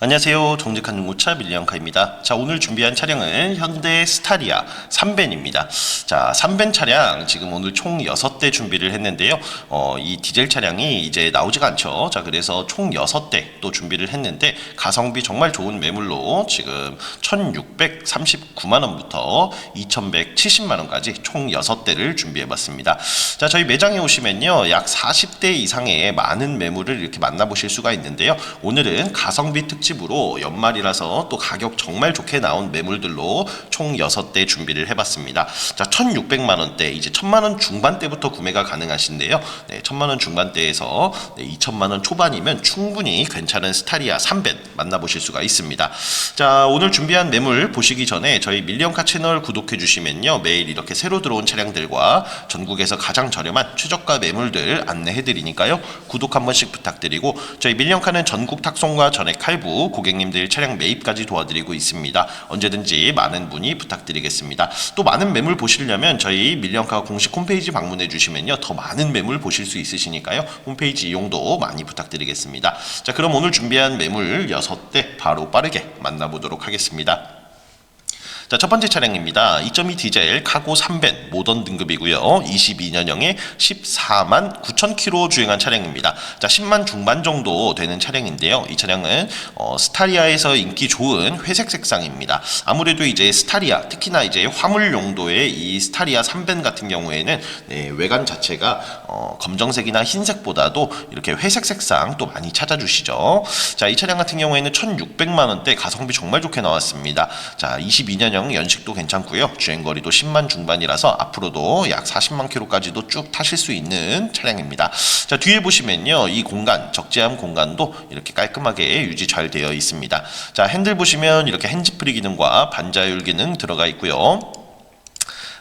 안녕하세요. 정직한 중고차 밀리언카입니다. 자, 오늘 준비한 차량은 현대 스타리아 3벤입니다. 자, 3벤 차량 지금 오늘 총 6대 준비를 했는데요. 어, 이 디젤 차량이 이제 나오지가 않죠. 자, 그래서 총 6대 또 준비를 했는데 가성비 정말 좋은 매물로 지금 1,639만 원부터 2,170만 원까지 총 6대를 준비해 봤습니다. 자, 저희 매장에 오시면요. 약 40대 이상의 많은 매물을 이렇게 만나 보실 수가 있는데요. 오늘은 가성비 특 집으로 연말이라서 또 가격 정말 좋게 나온 매물들로 총 6대 준비를 해봤습니다. 자, 1,600만 원대, 이제 1,000만 원 중반대부터 구매가 가능하신데요. 네, 1,000만 원 중반대에서 네, 2천만 원 초반이면 충분히 괜찮은 스타리아 3벤 만나보실 수가 있습니다. 자, 오늘 준비한 매물 보시기 전에 저희 밀리언카 채널 구독해 주시면요. 매일 이렇게 새로 들어온 차량들과 전국에서 가장 저렴한 최저가 매물들 안내해 드리니까요. 구독 한 번씩 부탁드리고 저희 밀리언카는 전국 탁송과 전액 할부 고객님들 차량 매입까지 도와드리고 있습니다. 언제든지 많은 문의 부탁드리겠습니다. 또 많은 매물 보시려면 저희 밀리언카 공식 홈페이지 방문해 주시면요. 더 많은 매물 보실 수 있으시니까요. 홈페이지 이용도 많이 부탁드리겠습니다. 자, 그럼 오늘 준비한 매물 6대 바로 빠르게 만나보도록 하겠습니다. 자, 첫 번째 차량입니다. 2.2 디젤 카고 3벤 모던 등급이고요. 22년형에 14만 9천 킬로 주행한 차량입니다. 자, 10만 중반 정도 되는 차량인데요. 이 차량은 어, 스타리아에서 인기 좋은 회색 색상입니다. 아무래도 이제 스타리아, 특히나 이제 화물 용도의 이 스타리아 3벤 같은 경우에는 네, 외관 자체가 어, 검정색이나 흰색보다도 이렇게 회색 색상 또 많이 찾아주시죠. 자, 이 차량 같은 경우에는 1,600만 원대 가성비 정말 좋게 나왔습니다. 자, 22년 형 연식도 괜찮고요. 주행거리도 10만 중반이라서 앞으로도 약 40만 킬로까지도 쭉 타실 수 있는 차량입니다. 자, 뒤에 보시면요. 이 공간, 적재함 공간도 이렇게 깔끔하게 유지 잘 되어 있습니다. 자, 핸들 보시면 이렇게 핸즈프리 기능과 반자율 기능 들어가 있고요.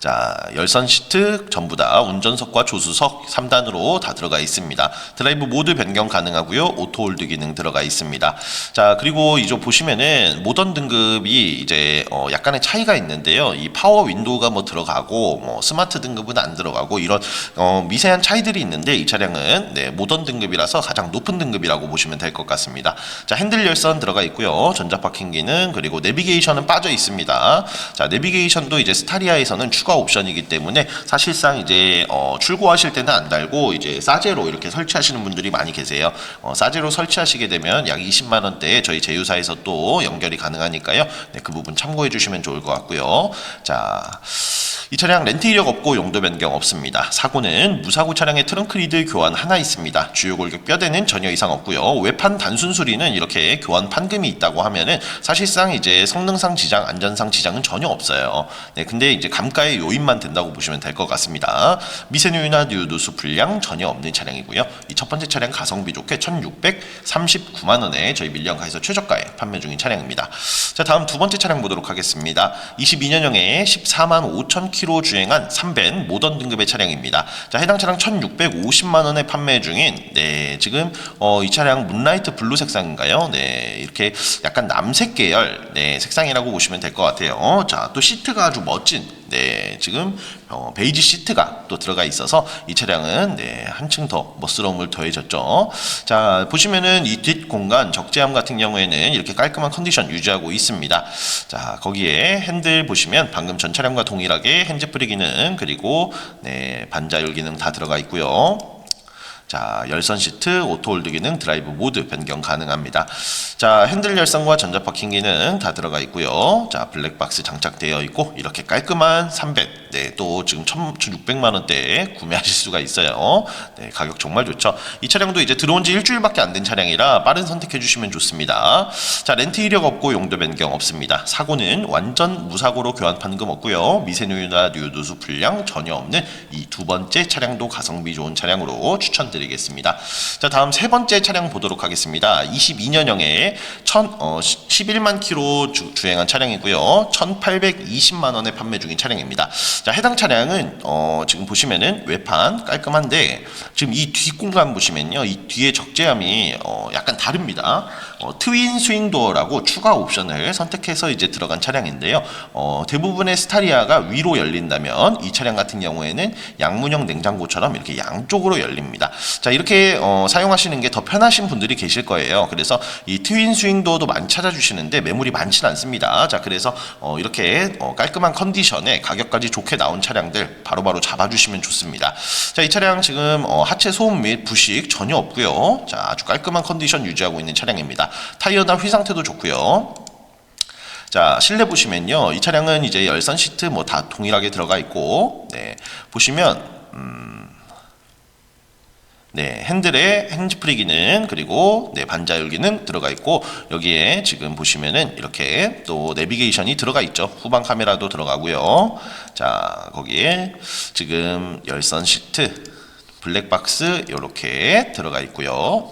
자, 열선 시트 전부 다 운전석과 조수석 3단으로 다 들어가 있습니다. 드라이브 모드 변경 가능하고요. 오토 홀드 기능 들어가 있습니다. 자, 그리고 이제 보시면은 모던 등급이 이제 어 약간의 차이가 있는데요. 이 파워 윈도우가 뭐 들어가고 뭐 스마트 등급은 안 들어가고 이런 어 미세한 차이들이 있는데 이 차량은 네, 모던 등급이라서 가장 높은 등급이라고 보시면 될 것 같습니다. 자, 핸들 열선 들어가 있고요. 전자 파킹 기능 그리고 내비게이션은 빠져 있습니다. 자, 내비게이션도 이제 스타리아에서는 추가 옵션이기 때문에 사실상 이제 어, 출고하실 때는 안 달고 이제 싸제로 이렇게 설치하시는 분들이 많이 계세요. 어, 싸제로 설치하시게 되면 약 20만 원대에 저희 제휴사에서 또 연결이 가능하니까요. 네, 그 부분 참고해 주시면 좋을 것 같고요. 자. 이 차량 렌트 이력 없고 용도 변경 없습니다. 사고는 무사고 차량의 트렁크 리드 교환 하나 있습니다. 주요 골격 뼈대는 전혀 이상 없고요. 외판 단순 수리는 이렇게 교환 판금이 있다고 하면은 사실상 이제 성능상 지장, 안전상 지장은 전혀 없어요. 네, 근데 이제 감가의 요인만 된다고 보시면 될 것 같습니다. 미세누유나 뉴누수 불량 전혀 없는 차량이고요. 이 첫 번째 차량 가성비 좋게 1,639만 원에 저희 밀리언카에서 최저가에 판매 중인 차량입니다. 자, 다음 두 번째 차량 보도록 하겠습니다. 22년형에 14만 5천 킬로 주행한 3벤 모던 등급의 차량입니다. 자, 해당 차량 1,650만 원에 판매 중인 네, 지금 어, 이 차량 문라이트 블루 색상인가요? 네, 이렇게 약간 남색 계열 네, 색상이라고 보시면 될 것 같아요. 자, 또 시트가 아주 멋진 네, 지금 어, 베이지 시트가 또 들어가 있어서 이 차량은 네, 한층 더 멋스러움을 더해졌죠. 자, 보시면은 이 뒷 공간 적재함 같은 경우에는 이렇게 깔끔한 컨디션 유지하고 있습니다. 자, 거기에 핸들 보시면 방금 전 차량과 동일하게 핸즈프리 기능 그리고 네, 반자율 기능 다 들어가 있고요. 자, 열선 시트, 오토 홀드 기능, 드라이브 모드 변경 가능합니다. 자, 핸들 열선과 전자 파킹 기능 다 들어가 있고요. 자, 블랙박스 장착되어 있고 이렇게 깔끔한 300. 네, 또 지금 1,600만 원대에 구매하실 수가 있어요. 네, 가격 정말 좋죠. 이 차량도 이제 들어온 지 일주일밖에 안 된 차량이라 빠른 선택해 주시면 좋습니다. 자, 렌트 이력 없고 용도 변경 없습니다. 사고는 완전 무사고로 교환 판금 없고요. 미세누유나 뉴누수 불량 전혀 없는 이 두 번째 차량도 가성비 좋은 차량으로 추천드리겠습니다. 자, 다음 세 번째 차량 보도록 하겠습니다. 22년형에 1 어, 11만 킬로 주, 주행한 차량이고요. 1,820만 원에 판매 중인 차량입니다. 자, 해당 차량은 어, 지금 보시면은 외판 깔끔한데 지금 이 뒷공간 보시면요. 이 뒤에 적재함이 어, 약간 다릅니다. 어, 트윈 스윙도어라고 추가 옵션을 선택해서 이제 들어간 차량인데요. 어, 대부분의 스타리아가 위로 열린다면 이 차량 같은 경우에는 양문형 냉장고처럼 이렇게 양쪽으로 열립니다. 자, 이렇게 어, 사용하시는 게 더 편하신 분들이 계실 거예요. 그래서 이 트윈 스윙도어도 많이 찾아주시는데 매물이 많지는 않습니다. 자, 그래서 어, 이렇게 어, 깔끔한 컨디션에 가격까지 좋게 나온 차량들 바로바로 잡아주시면 좋습니다. 자, 이 차량 지금 어, 하체 소음 및 부식 전혀 없고요. 자, 아주 깔끔한 컨디션 유지하고 있는 차량입니다. 타이어나 휘 상태도 좋고요. 자, 실내 보시면요. 이 차량은 이제 열선 시트 뭐 다 동일하게 들어가 있고, 네. 보시면, 음, 네, 핸들에 핸즈프리 기능 그리고 네, 반자율 기능 들어가 있고 여기에 지금 보시면은 이렇게 또 내비게이션이 들어가 있죠. 후방 카메라도 들어가고요. 자, 거기에 지금 열선 시트 블랙박스 이렇게 들어가 있고요.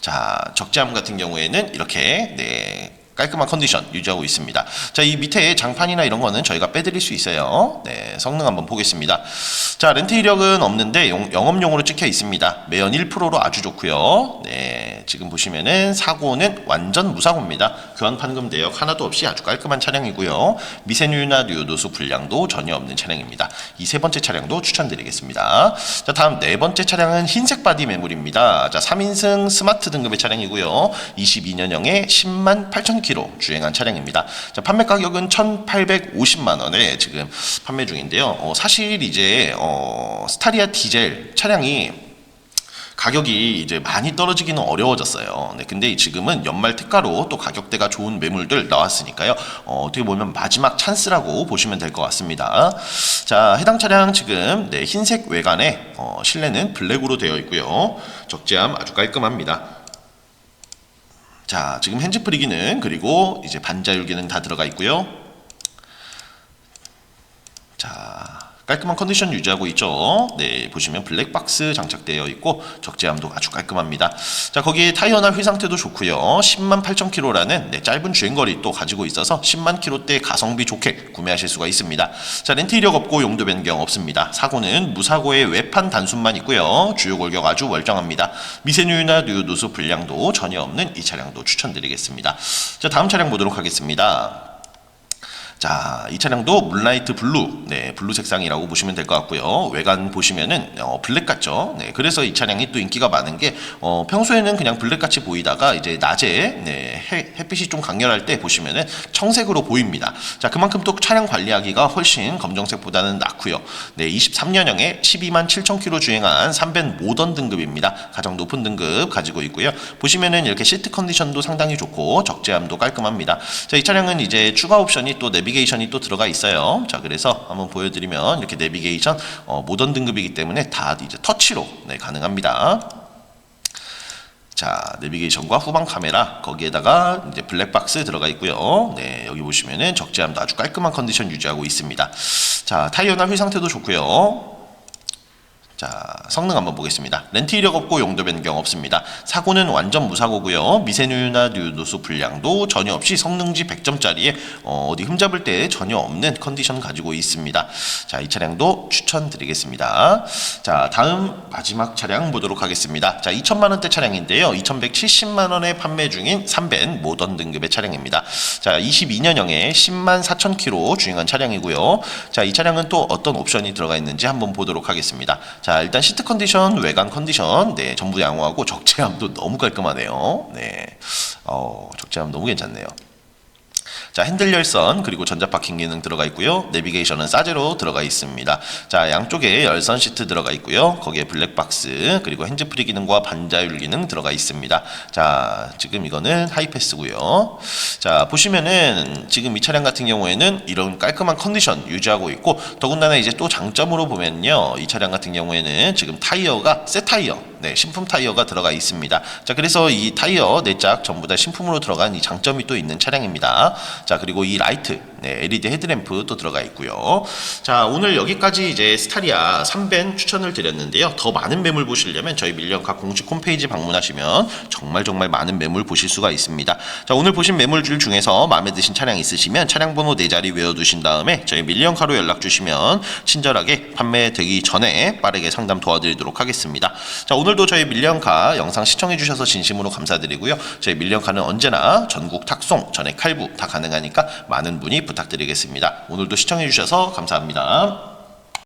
자, 적재함 같은 경우에는 이렇게 네, 깔끔한 컨디션 유지하고 있습니다. 자, 이 밑에 장판이나 이런 거는 저희가 빼드릴 수 있어요. 네, 성능 한번 보겠습니다. 자, 렌트 이력은 없는데 용- 영업용으로 찍혀 있습니다. 매연 1%로 아주 좋고요. 네, 지금 보시면은 사고는 완전 무사고입니다. 교환 판금 대역 하나도 없이 아주 깔끔한 차량이고요. 미세누유나 누유도수 불량도 전혀 없는 차량입니다. 이 세 번째 차량도 추천드리겠습니다. 자, 다음 네 번째 차량은 흰색 바디 매물입니다. 자, 3인승 스마트 등급의 차량이고요. 22년형에 10만 8천 킬로 주행한 차량입니다. 자, 판매 가격은 1,850만 원에 지금 판매 중인데요. 어, 사실 이제 어, 스타리아 디젤 차량이 가격이 이제 많이 떨어지기는 어려워졌어요. 네, 근데 지금은 연말 특가로 또 가격대가 좋은 매물들 나왔으니까요. 어, 어떻게 보면 마지막 찬스라고 보시면 될 것 같습니다. 자, 해당 차량 지금 네, 흰색 외관에 어, 실내는 블랙으로 되어 있고요. 적재함 아주 깔끔합니다. 자, 지금 핸즈프리 기능 그리고 이제 반자율 기능 다 들어가 있고요. 자, 깔끔한 컨디션 유지하고 있죠. 네, 보시면 블랙박스 장착되어 있고 적재함도 아주 깔끔합니다. 자, 거기에 타이어나 휠 상태도 좋고요. 10만 8천 킬로라는 네, 짧은 주행거리 또 가지고 있어서 10만 킬로대 가성비 좋게 구매하실 수가 있습니다. 자, 렌트 이력 없고 용도 변경 없습니다. 사고는 무사고의 외판 단순만 있고요. 주요 골격 아주 멀쩡합니다. 미세누유나 누유도수 불량도 전혀 없는 이 차량도 추천드리겠습니다. 자, 다음 차량 보도록 하겠습니다. 자, 이 차량도 물라이트 블루, 네, 블루 색상이라고 보시면 될 것 같고요. 외관 보시면은 어, 블랙 같죠. 네, 그래서 이 차량이 또 인기가 많은 게 어, 평소에는 그냥 블랙 같이 보이다가 이제 낮에 네, 해, 햇빛이 좀 강렬할 때 보시면은 청색으로 보입니다. 자, 그만큼 또 차량 관리하기가 훨씬 검정색보다는 낫고요. 네, 23년형에 12만 7천 킬로 주행한 3벤 모던 등급입니다. 가장 높은 등급 가지고 있고요. 보시면은 이렇게 시트 컨디션도 상당히 좋고 적재함도 깔끔합니다. 자, 이 차량은 이제 추가 옵션이 또 내비 게이션이 또 들어가 있어요. 자, 그래서 한번 보여드리면 이렇게 내비게이션 어, 모던 등급이기 때문에 다 이제 터치로 네, 가능합니다. 자, 내비게이션과 후방 카메라 거기에다가 이제 블랙박스 들어가 있고요. 네, 여기 보시면은 적재함도 아주 깔끔한 컨디션 유지하고 있습니다. 자, 타이어나 휠 상태도 좋고요. 자, 성능 한번 보겠습니다. 렌트 이력 없고 용도 변경 없습니다. 사고는 완전 무사고고요. 미세누유나 누유도수 불량도 전혀 없이 성능지 100점짜리에 어, 디 흠잡을 때 전혀 없는 컨디션 가지고 있습니다. 자, 이 차량도 추천드리겠습니다. 자, 다음 마지막 차량 보도록 하겠습니다. 자, 2천만 원대 차량인데요. 2,170만 원에 판매 중인 3벤 모던 등급의 차량입니다. 자, 22년형에 10만 4천 킬로 주행한 차량이고요. 자, 이 차량은 또 어떤 옵션이 들어가 있는지 한번 보도록 하겠습니다. 자, 일단 시트 컨디션, 외관 컨디션, 네, 전부 양호하고 적재함도 너무 깔끔하네요. 네, 어, 적재함 너무 괜찮네요. 자, 핸들 열선 그리고 전자 파킹 기능 들어가 있고요. 내비게이션은 싸제로 들어가 있습니다. 자, 양쪽에 열선 시트 들어가 있고요. 거기에 블랙박스 그리고 핸즈프리 기능과 반자율 기능 들어가 있습니다. 자, 지금 이거는 하이패스고요. 자, 보시면은 지금 이 차량 같은 경우에는 이런 깔끔한 컨디션 유지하고 있고 더군다나 이제 또 장점으로 보면요. 이 차량 같은 경우에는 지금 타이어가 새 타이어 네, 신품 타이어가 들어가 있습니다. 자, 그래서 이 타이어 네 짝 전부 다 신품으로 들어간 이 장점이 또 있는 차량입니다. 자, 그리고 이 라이트 네, LED 헤드램프 또 들어가 있고요. 자, 오늘 여기까지 이제 스타리아 3벤 추천을 드렸는데요. 더 많은 매물 보시려면 저희 밀리언카 공식 홈페이지 방문하시면 정말 정말 많은 매물 보실 수가 있습니다. 자, 오늘 보신 매물들 중에서 마음에 드신 차량 있으시면 차량 번호 4자리 외워 두신 다음에 저희 밀리언카로 연락 주시면 친절하게 판매되기 전에 빠르게 상담 도와드리도록 하겠습니다. 자, 오늘도 저희 밀리언카 영상 시청해 주셔서 진심으로 감사드리고요. 저희 밀리언카는 언제나 전국 탁송, 전액 할부 다 가능하니까 많은 문의 부탁드리겠습니다. 오늘도 시청해주셔서 감사합니다.